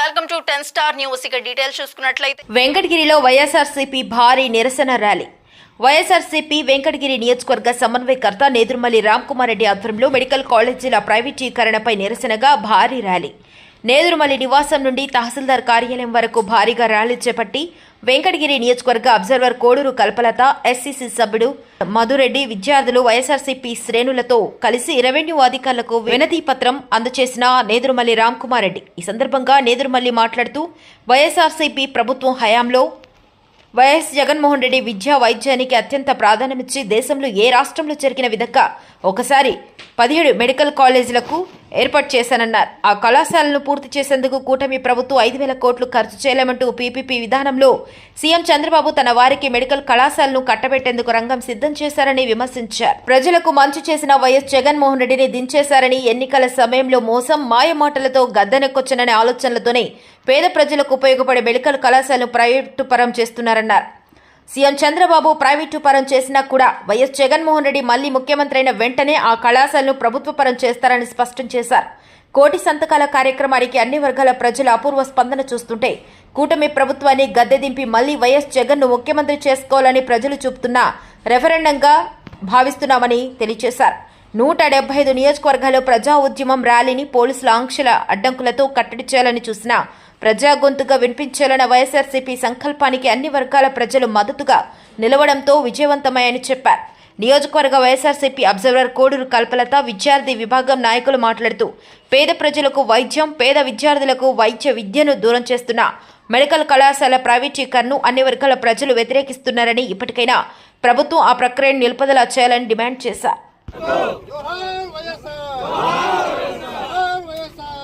Welcome to ten star news. ఇక details చూసుకున్నట్లయితే వెంకటగిరిలో వైఎస్ఆర్సీపీ భారీ నిరసన ర్యాలీ. వైఎస్ఆర్సీపీ వెంకటగిరి నియోజకవర్గ సమన్వయకర్త నేదురుమల్లి రామ్కుమార్ రెడ్డి ఆధ్వర్యంలో మెడికల్ కాలేజీల ప్రైవేటీకరణపై నిరసనగా భారీ ర్యాలీ. నేదురుమల్లి నివాసం నుండి తహసీల్దార్ కార్యాలయం వరకు భారీగా ర్యాలీ చేపట్టి వెంకటగిరి నియోజకవర్గ అబ్జర్వర్ కోడూరు కల్పలత ఎస్సీసీ సభ్యుడు మధురెడ్డి విద్యార్థులు వైఎస్ఆర్సీపీ శ్రేణులతో కలిసి రెవెన్యూ అధికారులకు వినతి పత్రం అందజేసిన నేదురుమల్లి రామ్కుమార్ రెడ్డి ఈ సందర్భంగా నేదురుమల్లి మాట్లాడుతూ వైఎస్ఆర్సీపీ ప్రభుత్వం హయాంలో వైఎస్ జగన్మోహన్ రెడ్డి విద్యా వైద్యానికి అత్యంత ప్రాధాన్యమిచ్చి దేశంలో ఏ రాష్ట్రంలో జరిగిన విధంగా ఒకసారి పదిహేడు మెడికల్ కాలేజీలకు ఏర్పాటు చేశానన్నారు. ఆ కళాశాలను పూర్తి చేసేందుకు కూటమి ప్రభుత్వం ఐదు వేల కోట్లు ఖర్చు చేయలేమంటూ పీపీపీ విధానంలో సీఎం చంద్రబాబు తన వారికి మెడికల్ కళాశాలను కట్టబెట్టేందుకు రంగం సిద్ధం చేశారని విమర్శించారు. ప్రజలకు మంచి చేసిన వైఎస్ జగన్మోహన్ రెడ్డిని దించేశారని ఎన్నికల సమయంలో మోసం మాయమాటలతో గద్దెనెక్కొచ్చననే ఆలోచనలతోనే పేద ప్రజలకు ఉపయోగపడే మెడికల్ కళాశాలను ప్రైవేటు పరం చేస్తున్నారన్నారు. సీఎం చంద్రబాబు ప్రైవేటు పరం చేసినా కూడా వైఎస్ జగన్మోహన్ రెడ్డి మళ్ళీ ముఖ్యమంత్రి అయిన వెంటనే ఆ కళాశాలను ప్రభుత్వ పరం చేస్తారని స్పష్టం చేశారు. కోటి సంతకాల కార్యక్రమానికి అన్ని వర్గాల ప్రజల అపూర్వ స్పందన చూస్తుంటే కూటమి ప్రభుత్వాన్ని గద్దె దింపి మళ్ళీ వైఎస్ జగన్ను ముఖ్యమంత్రి చేసుకోవాలని ప్రజలు చూపుతున్న రెఫరెండంగా భావిస్తున్నామని తెలియజేశారు నూట డెబ్బై ఐదు నియోజకవర్గాల్లో ప్రజా ఉద్యమం ర్యాలీని పోలీసుల ఆంక్షల అడ్డంకులతో కట్టడి చేయాలని చూసినా ప్రజా గొంతుగా వినిపించాలన్న వైఎస్ఆర్సీపీ సంకల్పానికి అన్ని వర్గాల ప్రజలు మద్దతుగా నిలవడంతో విజయవంతమయ్యని చెప్పారు. నియోజకవర్గ వైఎస్ఆర్సీపీ అబ్జర్వర్ కోడూరు కల్పలత విద్యార్థి విభాగం నాయకులు మాట్లాడుతూ పేద ప్రజలకు వైద్యం పేద విద్యార్థులకు వైద్య విద్యను దూరం చేస్తున్న మెడికల్ కళాశాల ప్రైవేటీకరణను అన్ని వర్గాల ప్రజలు వ్యతిరేకిస్తున్నారని ఇప్పటికైనా ప్రభుత్వం ఆ ప్రక్రియను నిలుపుదల చేయాలని డిమాండ్ చేశారు జోహార్ వైఎస్ఆర్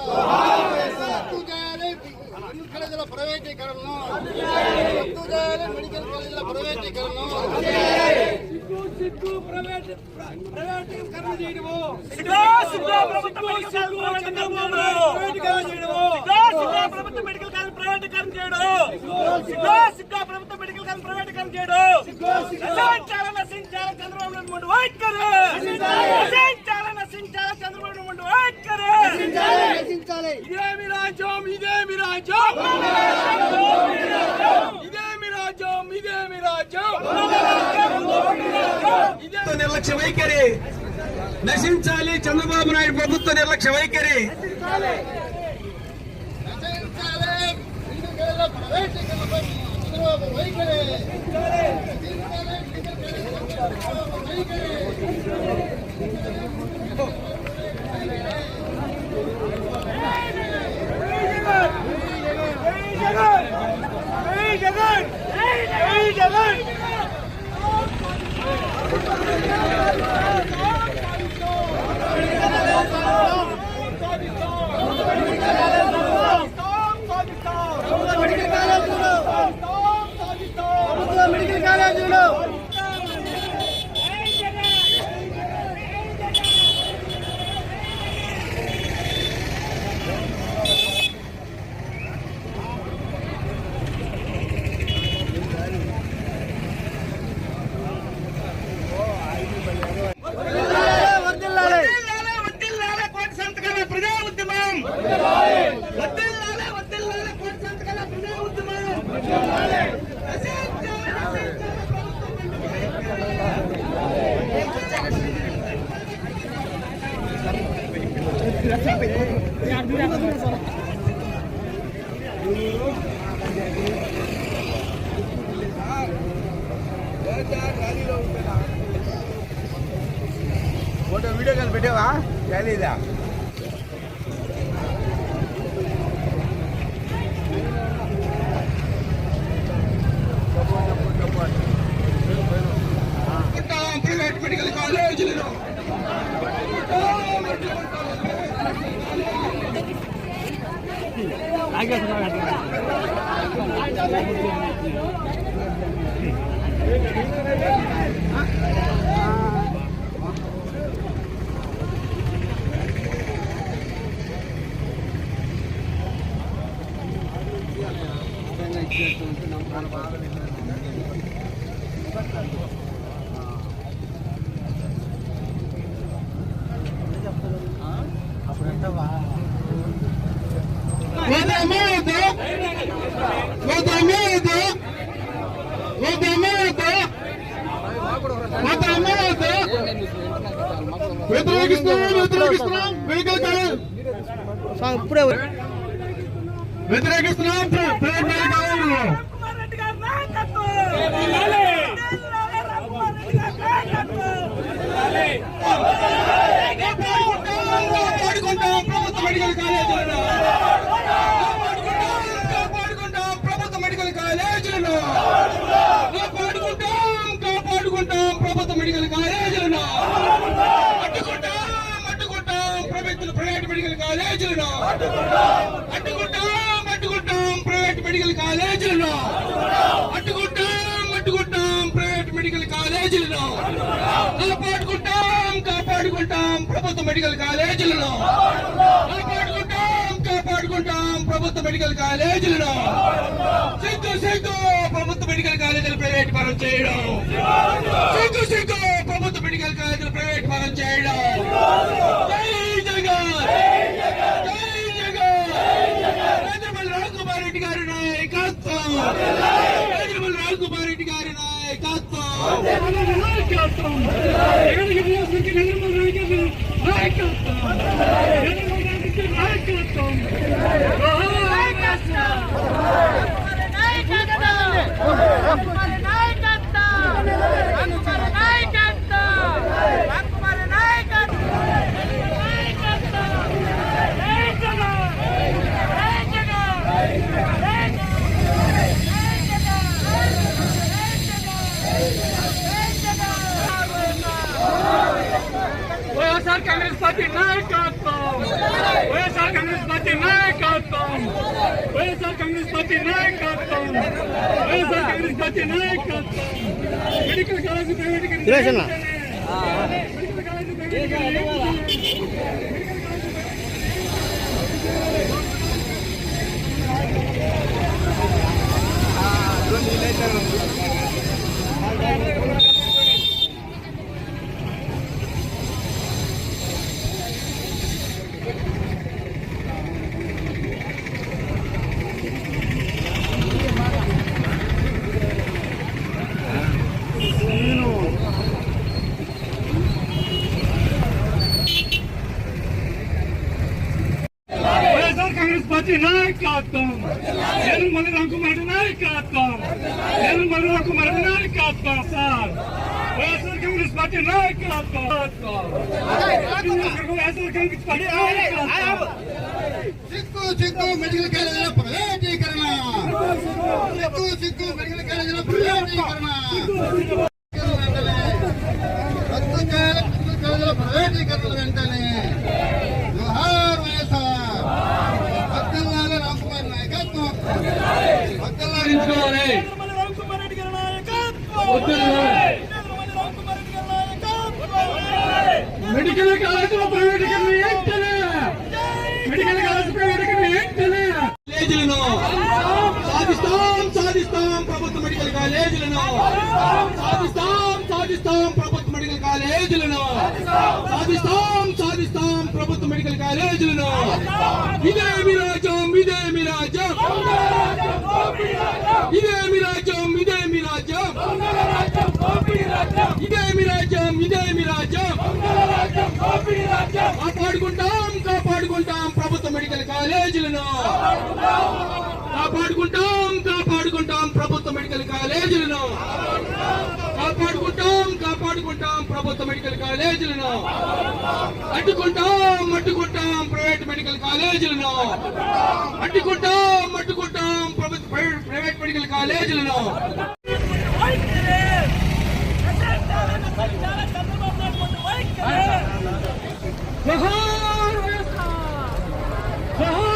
జోహార్ వైఎస్ఆర్ రద్దు చేయాలి మెడికల్ కాలేజీల ప్రైవేటీకరణను రద్దు చేయాలి మెడికల్ కాలేజీల ప్రైవేటీకరణను సిగ్గు ప్రైవేట్ ప్రైవేటీకరణ చేయడము సిగ్గు సిగ్గు ప్రైవేటీకరణ చేయడము సిగ్గు మెడికల్ కాలేజ్ ప్రైవేటీకరణ చేయడం. సిగ్గు సిగ్గు మెడికల్ కాలేజ్ ప్రైవేటీకరణ చేయడం. చంద్రబాబు నాయుడు వైట్ కరు నశించాలి నశించాలి చంద్రబాబు నాయుడు ముందు వైఖరి ఇదేమి రాజ్యం ఇదేమి రాజ్యం? ఇదేమి రాజ్యం ఇదేమి రాజ్యం? నిర్లక్ష్య వైఖరి. నశించాలి చంద్రబాబు నాయుడు ప్రభుత్వ నిర్లక్ష్య వైఖరి. వైఖరి నశించాలి మెడికల్ కాలేజీల చంద్రబాబు వైఖరి మెడికల్ కాలేజీలో వర్దిల్లాలి వద్దిల్లాలే కోటి సంతకాల ప్రజా ఉద్యమం వద్దిల్లాలే వద్దిల్లాలే కోటి సంతకాల ప్రజా ఉద్యమం నశించాలి, నశించాలి ప్రభుత్వం ఫోటో వీడియో కాల్ పెట్టావా? తెలీదా ప్రైవేట్ మెడికల్ కాలేజీలను ఉద్యమం వ్యతిరేకిస్తున్నాం వ్యతిరేకిస్తున్నాం వెహికల్ కాలేజ్ ఇప్పుడే వ్యతిరేకిస్తున్నాం ప్ర- ప్రైవేట్ మెడికల్ కాలేజీలను కుమార్ రెడ్డి గారి నాయకత్వం వర్ధిల్లాలి. కుమార్ రెడ్డి గారి నాయకత్వం కాపాడుకుంటాం ప్రభుత్వ మెడికల్ కాలేజీలను కాపాడుకుంటాం ప్రభుత్వ మెడికల్ కాలేజీలను కాపాడుకుంటాం కాపాడుకుంటాం ప్రభుత్వ మెడికల్ కాలేజీలను అడ్డుకుంటాం అడ్డుకుంటాం ప్రభుత్వ ప్రైవేట్ మెడికల్ కాలేజీలను అడ్డుకుంటాం అడ్డుకుంటాం ప్రైవేట్ మెడికల్ కాలేజీలను అడ్డుకుంటాం అడ్డుకుంటాం ప్రైవేట్ మెడికల్ కాలేజీలను కాపాడుకుంటాం కాపాడుకుంటాం ప్రభుత్వ మెడికల్ కాలేజీలను కాపాడుకుంటాం కాపాడుకుంటాం ప్రభుత్వ మెడికల్ కాలేజీలను. సిగ్గు సిగ్గు ప్రభుత్వ మెడికల్ కాలేజీలు ప్రైవేట్ పరం చేయడం. సిగ్గు సిగ్గు ప్రభుత్వ మెడికల్ కాలేజీలు ప్రైవేట్ పరం చేయడం. జగన్! జై జగన్! రాజమల్లి రాజకుమార్ రెడ్డి గారి నాయకత్వం. రాజమల్లి రాజకుమార్ రెడ్డి గారి నాయకత్వం. నాయకత్వం జగన్కి నియోజకవర్గ నిర్మల్ నాయకత్వం నాయకత్వం జగన్మోహన్ రెడ్డికి నాయకత్వం వైఎస్ఆర్ కాంగ్రెస్ పార్టీ నాయకత్వం వైఎస్ఆర్ కాంగ్రెస్ పార్టీ నాయకత్వం వైఎస్ఆర్ కాంగ్రెస్ పార్టీ నాయకత్వం వైఎస్ఆర్ కాంగ్రెస్ నాయకత్వం medical college private medical college private Congress party నాయకత్వం నేను మళ్ళీ రాకుమారి నాయకత్వం నేను మళ్ళీ రాకుమారి నాయకత్వం సార్ వైఎస్ఆర్ కాంగ్రెస్ పార్టీ నాయకత్వం వైఎస్ఆర్ కాంగ్రెస్ పార్టీ నాయకత్వం సిక్కు సిక్కు మెడికల్ కాలేజీల ప్రైవేటీకరణ సిక్కు సిక్కు మెడికల్ కాలేజీల ప్రైవేటీకరణ రద్దు చేయాలి మెడికల్ కాలేజీల ప్రైవేటీకరణ వెంటనే జోహార్ వైఎస్ఆర్ వద్దల్లాలి రామ్కుమార్ నాయకత్వం వద్దల్లాలి తీసుకోవాలి నిర్మల రామకుమార్ రెడ్డి గారి నాయకత్వం వద్దల్లాలి. నిర్మల రామకుమార్ రెడ్డి గారి నాయకత్వం మెడికల్ కాలేజీలో ప్రైవేట్ మెడికల్ కాలేజ్ ప్రైవేట్ కాలేజీలను సాధిస్తాం సాధిస్తాం ప్రభుత్వ మెడికల్ కాలేజీలను. సాధిస్తాం సాధిస్తాం ప్రభుత్వ మెడికల్ కాలేజీలను. సాధిస్తాం సాధిస్తాం ప్రభుత్వ మెడికల్ కాలేజీలను. ఇదే మీ రాజ్యం ఇదే మీ రాజ్యం ఇదే మీ రాజ్యం? ఇదే మీ రాజ్యం ఇదే మీ రాజ్యం? ఇదే మీ రాజ్యం కాపాడుకుంటాం కాపాడుకుంటాం ప్రభుత్వ మెడికల్ కాలేజీలను. కాపాడుకుంటాం కాపాడుకుంటాం ప్రభుత్వ మెడికల్ కాలేజీలను. కాపాడుకుంటాం ప్రభుత్వ మెడికల్ కాలేజీలను. అడ్డుకుంటాం అడ్డుకుంటాం ప్రైవేట్ మెడికల్ కాలేజీలను. అడ్డుకుంటాం అడ్డుకుంటాం ప్రభుత్వ ప్రైవేట్ మెడికల్ కాలేజీలను. జోహార్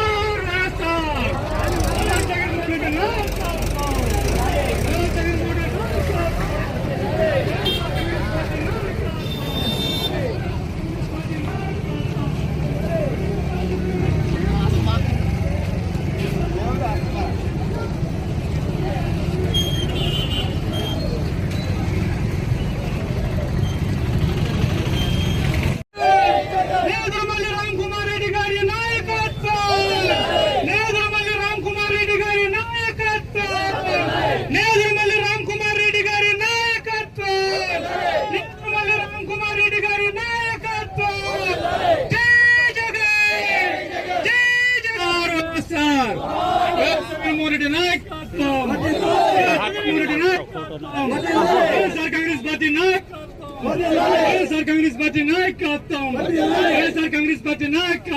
sir Reddy Nayak Reddy Nayak Congress party नायक आता कांग्रेस पार्टी नायक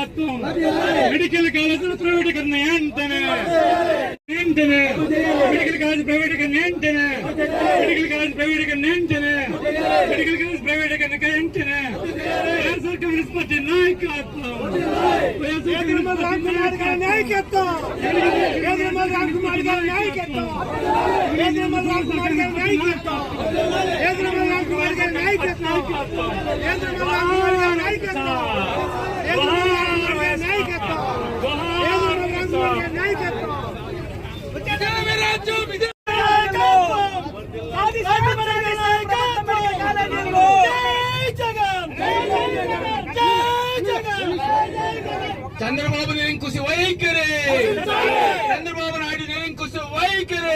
मेडिकल कॉलेज में प्रोवाइड వెంటనే మెడికల్ కాలేజ్ ప్రైవేటీకరణ వెంటనే మెడికల్ కాలేజ్ ప్రైవేటీకరణ వెంటనే మెడికల్ కాలేజ్ ప్రైవేటీకరణ వెంటనే వైఎస్ఆర్ కాంగ్రెస్ పార్టీ నాయకత్వం. నాయకత్వం. రామ్కుమార్ గారి నాయకత్వం. రామ్కుమార్ గారి నాయకత్వం. రామ్కుమార్ గారి నాయకత్వం. రామ్కుమార్ గారి నాయకత్వం కేంద్రంలో రామ్కుమార్ గారి నాయకత్వం కేంద్రంలో రామ్కుమార్ గారి నాయకత్వం చంద్రబాబు నిరంకుశ వైఖరి. చంద్రబాబు నాయుడు నిరంకుశ వైఖరి.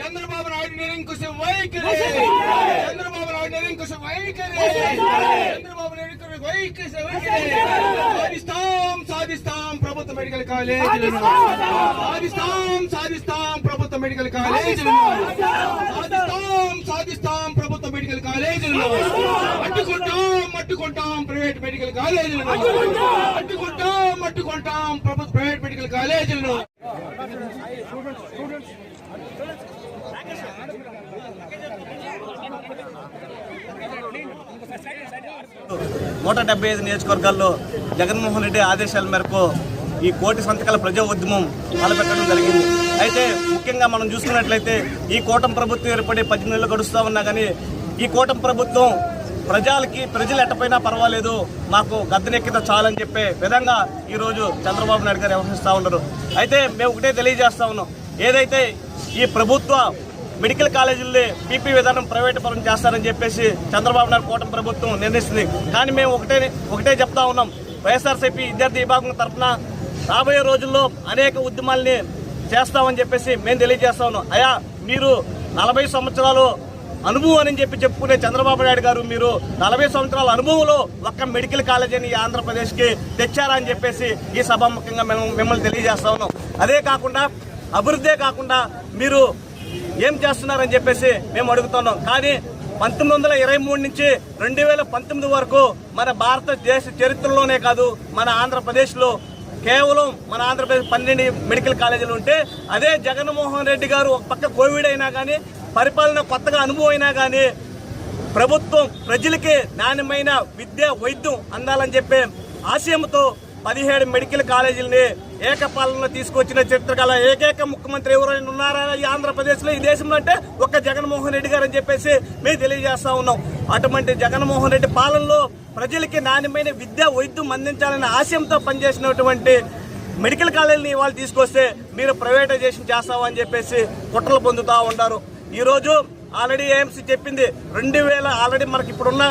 చంద్రబాబు నాయుడు నిరంకుశ వైఖరి. చంద్రబాబు నాయుడు నిరంకుశ వైఖరి చంద్రబాబు సాధిస్తాం సాధిస్తాం ప్రభుత్వ మెడికల్ కాలేజీలను సాధిస్తాం సాధిస్తాం ప్రభుత్వ మెడికల్ కాలేజీలను సాధిస్తాం సాధిస్తాం ప్రభుత్వ మెడికల్ కాలేజీలను అడ్డుకుంటాం అడ్డుకుంటాం ప్రైవేట్ మెడికల్ కాలేజీలను అడ్డుకుంటాం అడ్డుకుంటాం ప్రభుత్వ ప్రైవేట్ మెడికల్ కాలేజీలను నూట డెబ్బై ఐదు నియోజకవర్గాల్లో జగన్మోహన్ రెడ్డి ఆదేశాల మేరకు ఈ కోటి సంతకాల ప్రజా ఉద్యమం తలపెట్టడం జరిగింది. అయితే ముఖ్యంగా మనం చూసుకున్నట్లయితే ఈ కూటమి ప్రభుత్వం ఏర్పడి పద్దెనిమిది నెలలు గడుస్తూ ఉన్నా కానీ ఈ కూటమి ప్రభుత్వం ప్రజలకి ప్రజలు ఎట్టపోయినా పర్వాలేదు. మాకు గద్దెనెక్కితే చాలని చెప్పే విధంగా ఈరోజు చంద్రబాబు నాయుడు గారు వ్యవహరిస్తూ ఉన్నారు. అయితే మేము ఒకటే తెలియజేస్తా ఉన్నాం. ఏదైతే ఈ ప్రభుత్వ మెడికల్ కాలేజీల్ని పీపీ విధానం ప్రైవేట్ పరం చేస్తారని చెప్పేసి చంద్రబాబు నాయుడు కూటమి ప్రభుత్వం నిర్ణయిస్తుంది. కానీ మేము ఒకటే ఒకటే చెప్తా ఉన్నాం. వైఎస్ఆర్సీపీ విద్యార్థి విభాగం తరఫున రాబోయే రోజుల్లో అనేక ఉద్యమాల్ని చేస్తామని చెప్పేసి మేము తెలియజేస్తా ఉన్నాం. అయా మీరు నలభై సంవత్సరాలు అనుభవం అని చెప్పి చెప్పుకునే చంద్రబాబు నాయుడు గారు మీరు నలభై సంవత్సరాల అనుభవంలో ఒక్క మెడికల్ కాలేజీని ఈ ఆంధ్రప్రదేశ్కి తెచ్చారని చెప్పేసి ఈ సభాముఖంగా మేము మిమ్మల్ని తెలియజేస్తా ఉన్నాం. అదే కాకుండా అభివృద్ధే కాకుండా మీరు ఏం చేస్తున్నారని చెప్పేసి మేము అడుగుతున్నాం కానీ పంతొమ్మిది వందల ఇరవై మూడు నుంచి రెండు వేల పంతొమ్మిది వరకు మన భారతదేశ చరిత్రలోనే కాదు మన ఆంధ్రప్రదేశ్లో కేవలం మన ఆంధ్రప్రదేశ్ పన్నెండు మెడికల్ కాలేజీలు ఉంటే అదే జగన్మోహన్ రెడ్డి గారు ఒక పక్క కోవిడ్ అయినా కానీ పరిపాలన కొత్తగా అనుభవం అయినా కానీ ప్రభుత్వం ప్రజలకి నాణ్యమైన విద్య వైద్యం అందాలని చెప్పే ఆశయంతో పదిహేడు మెడికల్ కాలేజీలని ఏకపాలనలో తీసుకొచ్చిన చరిత్ర గల ఏకైక ముఖ్యమంత్రి ఎవరైనా ఉన్నారా ఈ ఆంధ్రప్రదేశ్లో? ఈ దేశంలో అంటే ఒక్క జగన్మోహన్ రెడ్డి గారు అని చెప్పేసి మేము తెలియజేస్తా ఉన్నాం. అటువంటి జగన్మోహన్ రెడ్డి పాలనలో ప్రజలకి నాణ్యమైన విద్య వైద్యం అందించాలనే ఆశయంతో పనిచేసినటువంటి మెడికల్ కాలేజీని ఇవాళ తీసుకొస్తే మీరు ప్రైవేటైజేషన్ చేస్తామని చెప్పేసి కుట్రలు పొందుతూ ఉంటారు. ఈరోజు ఆల్రెడీ ఏఎంసీ చెప్పింది రెండు వేల ఆల్రెడీ మనకి ఇప్పుడున్న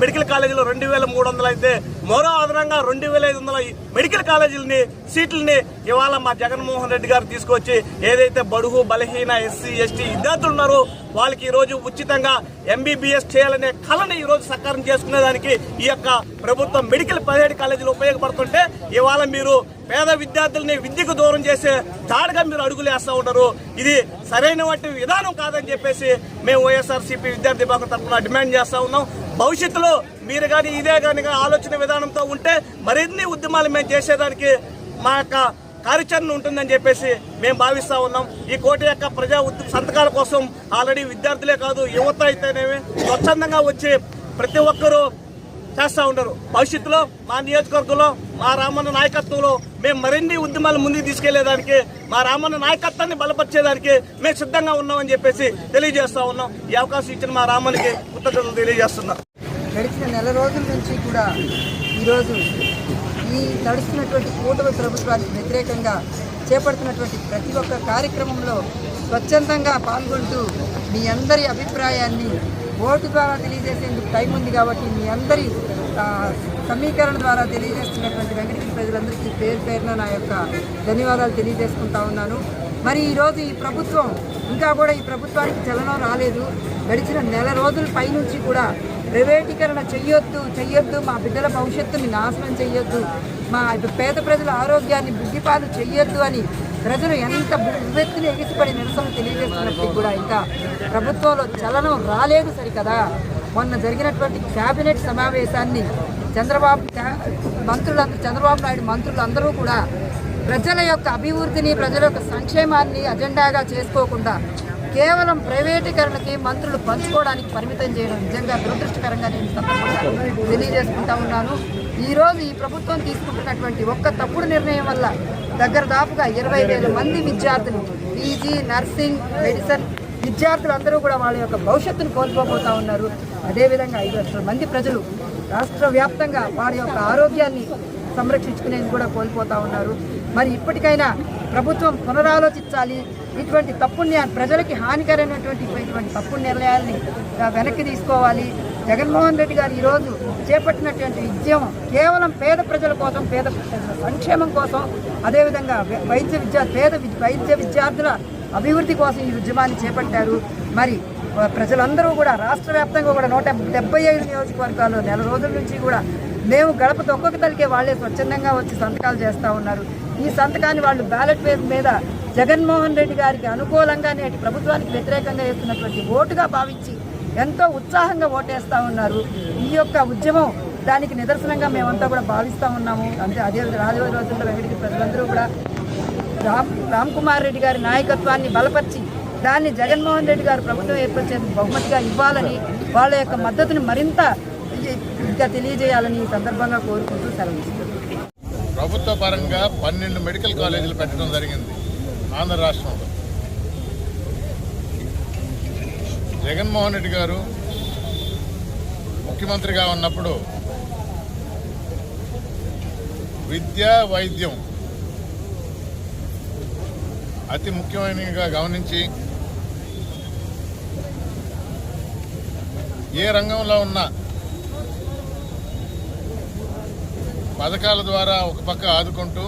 మెడికల్ కాలేజీలో రెండు వేల మూడు వందలు అయితే మరో అదనంగా రెండు వేల ఐదు వందల మెడికల్ కాలేజీలని సీట్లని ఇవాళ మా జగన్మోహన్ రెడ్డి గారు తీసుకొచ్చి ఏదైతే బడుగు బలహీన ఎస్సీ ఎస్టీ విద్యార్థులు ఉన్నారో వాళ్ళకి ఈరోజు ఉచితంగా ఎంబీబీఎస్ చేయాలనే కళని ఈరోజు రోజు సకారం చేసుకునేదానికి ఈ యొక్క ప్రభుత్వం మెడికల్ పదిహేడు కాలేజీలు ఉపయోగపడుతుంటే ఇవాళ మీరు పేద విద్యార్థుల్ని విద్యకు దూరం చేసే దాడిగా మీరు అడుగులు వేస్తూ ఉంటారు ఇది సరైన వంటి విధానం కాదని చెప్పేసి మేము వైఎస్ఆర్సీపీ విద్యార్థి విభాగం తరఫున డిమాండ్ చేస్తూ ఉన్నాం. భవిష్యత్తులో మీరు కానీ ఇదే కానీ ఆలోచన విధానంతో ఉంటే మరిన్ని ఉద్యమాలు మేము చేసేదానికి మా యొక్క కార్యాచరణ ఉంటుందని చెప్పేసి మేము భావిస్తూ ఉన్నాం. ఈ కోటి యొక్క ప్రజా ఉద్య- సంతకాల కోసం ఆల్రెడీ విద్యార్థులే కాదు యువత అయితేనేమి స్వచ్ఛందంగా వచ్చి ప్రతి ఒక్కరూ చేస్తూ ఉంటారు భవిష్యత్తులో మా నియోజకవర్గంలో మా రామన్న నాయకత్వంలో మేము మరిన్ని ఉద్యమాలు ముందుకు తీసుకెళ్ళేదానికి మా రామన్న నాయకత్వాన్ని బలపరిచేదానికి మేము సిద్ధంగా ఉన్నామని చెప్పేసి తెలియజేస్తా ఉన్నాం. ఈ అవకాశం ఇచ్చిన మా రామన్కి కృతజ్ఞతలు తెలియజేస్తున్నాం. గడిచిన నెల రోజుల నుంచి కూడా ఈరోజు ఈ నడుస్తున్నటువంటి కూటమి ప్రభుత్వానికి వ్యతిరేకంగా చేపడుతున్నటువంటి ప్రతి ఒక్క కార్యక్రమంలో స్వచ్ఛందంగా పాల్గొంటూ మీ అందరి అభిప్రాయాన్ని ఓటు ద్వారా తెలియజేసేందుకు టైం ఉంది కాబట్టి మీ అందరి సమీకరణ ద్వారా తెలియజేస్తున్నటువంటి వెంకటగిరి ప్రజలందరికీ పేరు పేరున నా యొక్క ధన్యవాదాలు తెలియజేసుకుంటా ఉన్నాను. మరి ఈరోజు ఈ ప్రభుత్వం ఇంకా కూడా ఈ ప్రభుత్వానికి చలనం రాలేదు. గడిచిన నెల రోజుల పైనుంచి కూడా ప్రైవేటీకరణ చెయ్యొద్దు చెయ్యొద్దు మా బిడ్డల భవిష్యత్తుని నాశనం చెయ్యొద్దు మా పేద ప్రజల ఆరోగ్యాన్ని బుద్ధిపాలు చెయ్యొద్దు అని ప్రజలు ఎంత బువ్వెత్తున ఎగిసిపడి నిరసన తెలియజేస్తున్నప్పటికీ కూడా ఇంకా ప్రభుత్వంలో చలనం రాలేదు సరికదా. మొన్న జరిగినటువంటి క్యాబినెట్ సమావేశాన్ని చంద్రబాబు మంత్రులందరూ చంద్రబాబు నాయుడు మంత్రులు అందరూ కూడా ప్రజల యొక్క అభివృద్ధిని ప్రజల యొక్క సంక్షేమాన్ని అజెండాగా చేసుకోకుండా కేవలం ప్రైవేటీకరణకి మంత్రులు పంచుకోవడానికి పరిమితం చేయడం నిజంగా దురదృష్టకరంగా నేను ఈ తెలియజేసుకుంటా ఉన్నాను. ఈరోజు ఈ ప్రభుత్వం తీసుకుంటున్నటువంటి ఒక్క తప్పుడు నిర్ణయం వల్ల దగ్గర దాపుగా ఇరవై వేల మంది విద్యార్థులు పీజీ నర్సింగ్ మెడిసిన్ విద్యార్థులందరూ కూడా వాళ్ళ యొక్క భవిష్యత్తును కోల్పోబోతా ఉన్నారు. అదేవిధంగా ఐదు లక్షల మంది ప్రజలు రాష్ట్ర వ్యాప్తంగా వారి యొక్క ఆరోగ్యాన్ని సంరక్షించుకునేది కూడా కోల్పోతా ఉన్నారు. మరి ఇప్పటికైనా ప్రభుత్వం పునరాలోచించాలి. ఇటువంటి తప్పు ప్రజలకి హానికరమైనటువంటి ఇటువంటి తప్పు నిర్ణయాల్ని వెనక్కి తీసుకోవాలి. జగన్మోహన్ రెడ్డి గారు ఈరోజు చేపట్టినటువంటి ఉద్యమం కేవలం పేద ప్రజల కోసం పేద సంక్షేమం కోసం అదేవిధంగా వైద్య విద్యా పేద వైద్య విద్యార్థుల అభివృద్ధి కోసం ఈ ఉద్యమాన్ని చేపట్టారు. మరి ప్రజలందరూ కూడా రాష్ట్ర వ్యాప్తంగా కూడా నూట డెబ్బై ఐదు నియోజకవర్గాల్లో నెల రోజుల నుంచి కూడా మేము గడప తొక్కక తలికే వాళ్ళే స్వచ్ఛందంగా వచ్చి సంతకాలు చేస్తూ ఉన్నారు. ఈ సంతకాన్ని వాళ్ళు బ్యాలెట్ పేపర్ మీద జగన్మోహన్ రెడ్డి గారికి అనుకూలంగా నేటి ప్రభుత్వానికి వ్యతిరేకంగా వేస్తున్నటువంటి ఓటుగా భావించి ఎంతో ఉత్సాహంగా ఓటేస్తూ ఉన్నారు. ఈ యొక్క ఉద్యమం దానికి నిదర్శనంగా మేమంతా కూడా భావిస్తూ ఉన్నాము. అంతే అదే రాజు రోజుల్లో వెంకటగిరి ప్రజలందరూ కూడా రామ్ రామ్ కుమార్ రెడ్డి గారి నాయకత్వాన్ని బలపరిచి దాన్ని జగన్మోహన్ రెడ్డి గారు ప్రభుత్వం ఏర్పరిచేందుకు బహుమతిగా ఇవ్వాలని వాళ్ళ యొక్క మద్దతుని మరింత ఇంకా తెలియజేయాలని ఈ సందర్భంగా కోరుకుంటూ సెలవిస్తున్నాను ప్రభుత్వ పరంగా పన్నెండు మెడికల్ కాలేజీలు పెట్టడం జరిగింది ఆంధ్ర రాష్ట్రంలో. జగన్మోహన్ రెడ్డి గారు ముఖ్యమంత్రిగా ఉన్నప్పుడు విద్య వైద్యం అతి ముఖ్యమైనవిగా గమనించి ఏ రంగంలో ఉన్నా పథకాల ద్వారా ఒక పక్క ఆదుకుంటూ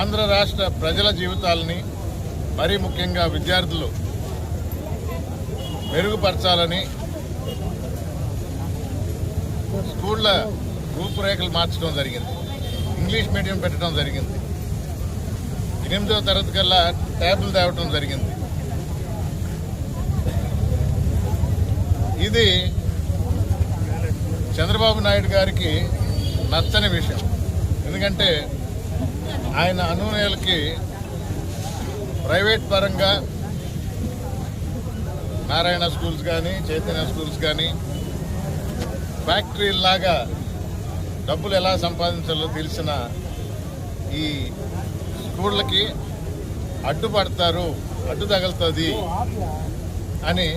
ఆంధ్ర రాష్ట్ర ప్రజల జీవితాలని మరీ ముఖ్యంగా విద్యార్థులు మెరుగుపరచాలని స్కూళ్ళ రూపురేఖలు మార్చడం జరిగింది. ఇంగ్లీష్ మీడియం పెట్టడం జరిగింది. ఎనిమిదో తరగతి కల్లా ట్యాబ్లు తేవటం జరిగింది. ఇది చంద్రబాబు నాయుడు గారికి నచ్చని విషయం. ఎందుకంటే ఆయన అనునయాలకి ప్రైవేట్ పరంగా నారాయణ స్కూల్స్ కానీ చైతన్య స్కూల్స్ కానీ ఫ్యాక్టరీలాగా డబ్బులు ఎలా సంపాదించాలో తెలిసిన ఈ స్కూళ్ళకి అడ్డుపడతారు అడ్డు తగులుతుంది అని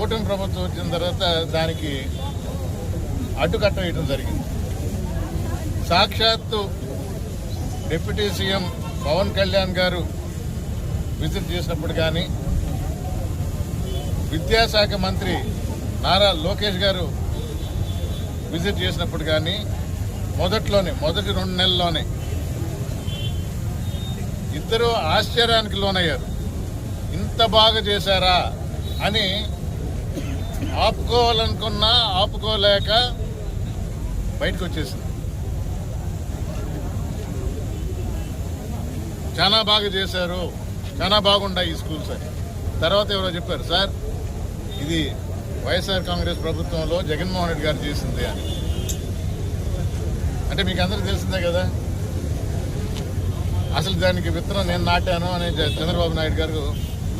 కూటమి ప్రభుత్వం వచ్చిన తర్వాత దానికి అడ్డుకట్ట వేయడం జరిగింది. సాక్షాత్తు డిప్యూటీ సీఎం పవన్ కళ్యాణ్ గారు విజిట్ చేసినప్పుడు కానీ విద్యాశాఖ మంత్రి నారా లోకేష్ గారు విజిట్ చేసినప్పుడు కానీ మొదట్లోనే మొదటి రెండు నెలల్లోనే ఇద్దరు ఆశ్చర్యానికి లోనయ్యారు. ఇంత బాగా చేశారా అని ఆపుకోవాలనుకున్నా ఆపుకోలేక బయటకు వచ్చేసింది చాలా బాగా చేశారు. చాలా బాగుండాయి ఈ స్కూల్స్ అని. తర్వాత ఎవరో చెప్పారు సార్ ఇది వైఎస్ఆర్ కాంగ్రెస్ ప్రభుత్వంలో జగన్మోహన్ రెడ్డి గారు చేసింది అని. అంటే మీకు అందరికీ తెలిసిందే కదా అసలు దానికి విత్తనం నేను నాటాను అని చంద్రబాబు నాయుడు గారు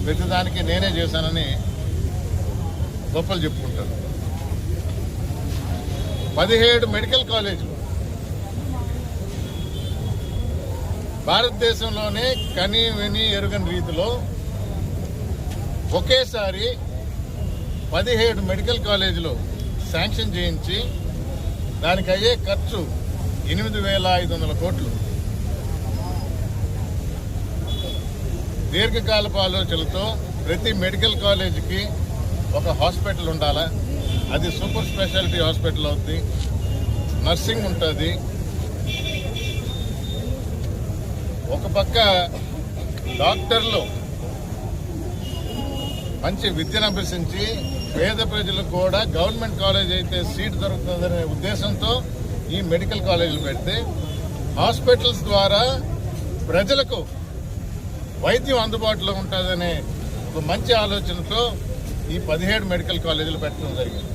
ప్రతిదానికి నేనే చేశానని గొప్పలు చెప్పుకుంటారు. పదిహేడు మెడికల్ కాలేజీలు. భారతదేశంలోనే కని విని ఎరుగని రీతిలో ఒకేసారి పదిహేడు మెడికల్ కాలేజీలు శాంక్షన్ చేయించి దానికి అయ్యే ఖర్చు ఎనిమిది వేల ఐదు వందల కోట్లు. దీర్ఘకాలపు ఆలోచనలతో ప్రతి మెడికల్ కాలేజీకి ఒక హాస్పిటల్ ఉండాలా? అది సూపర్ స్పెషాలిటీ హాస్పిటల్ అవుద్ది. నర్సింగ్ ఉంటుంది. ఒక పక్క డాక్టర్లు మంచి విద్యను అభ్యసించి పేద ప్రజలకు కూడా గవర్నమెంట్ కాలేజ్ అయితే సీట్ దొరుకుతుందనే ఉద్దేశంతో ఈ మెడికల్ కాలేజీలు పెడితే హాస్పిటల్స్ ద్వారా ప్రజలకు వైద్యం అందుబాటులో ఉంటుందనే ఒక మంచి ఆలోచనతో ఈ పదిహేడు మెడికల్ కాలేజీలు పెట్టడం జరిగింది.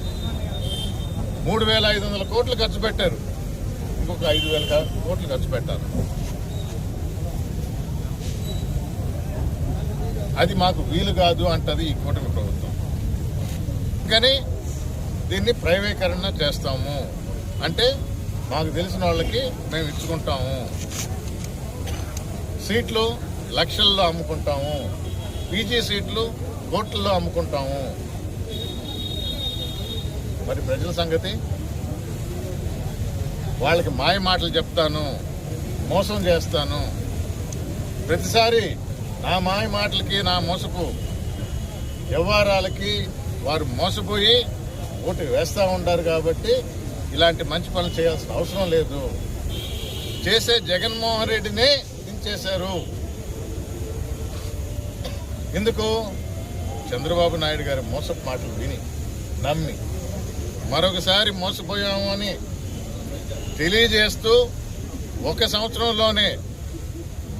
మూడు వేల ఐదు వందల కోట్లు ఖర్చు పెట్టారు. ఇంకొక ఐదు వేల కోట్లు ఖర్చు పెట్టారు అది మాకు వీలు కాదు అంటది ఈ కూటమి ప్రభుత్వం. కానీ దీన్ని ప్రైవేకరణ చేస్తాము. అంటే మాకు తెలిసిన వాళ్ళకి మేము ఇచ్చుకుంటాము. సీట్లు లక్షల్లో అమ్ముకుంటాము. పీజీ సీట్లు కోట్లలో అమ్ముకుంటాము. మరి ప్రజల సంగతి? వాళ్ళకి మాయ మాటలు చెప్తాను మోసం చేస్తాను. ప్రతిసారి నా మాయ మాటలకి నా మోసపు వ్యవహారాలకి వారు మోసపోయి ఓటు వేస్తూ ఉంటారు కాబట్టి ఇలాంటి మంచి పనులు చేయాల్సిన అవసరం లేదు. చేసే జగన్మోహన్ రెడ్డినే దించేశారు. ఎందుకు? చంద్రబాబు నాయుడు గారి మోసపు మాటలు విని నమ్మి మరొకసారి మోసపోయాము అని తెలియజేస్తూ ఒక సంవత్సరంలోనే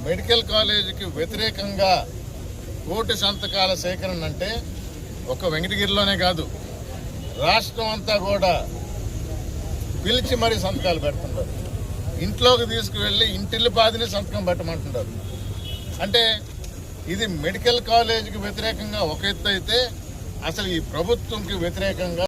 మెడికల్ కాలేజీకి వ్యతిరేకంగా కోటి సంతకాల సేకరణ అంటే ఒక వెంకటగిరిలోనే కాదు రాష్ట్రం అంతా కూడా పిలిచి మరీ సంతకాలు పెడుతున్నారు ఇంట్లోకి తీసుకువెళ్ళి ఇంటిల్లి పాదిని సంతకం పెట్టమంటున్నారు అంటే ఇది మెడికల్ కాలేజీకి వ్యతిరేకంగా ఒక ఎత్తు అయితే అసలు ఈ ప్రభుత్వంకి వ్యతిరేకంగా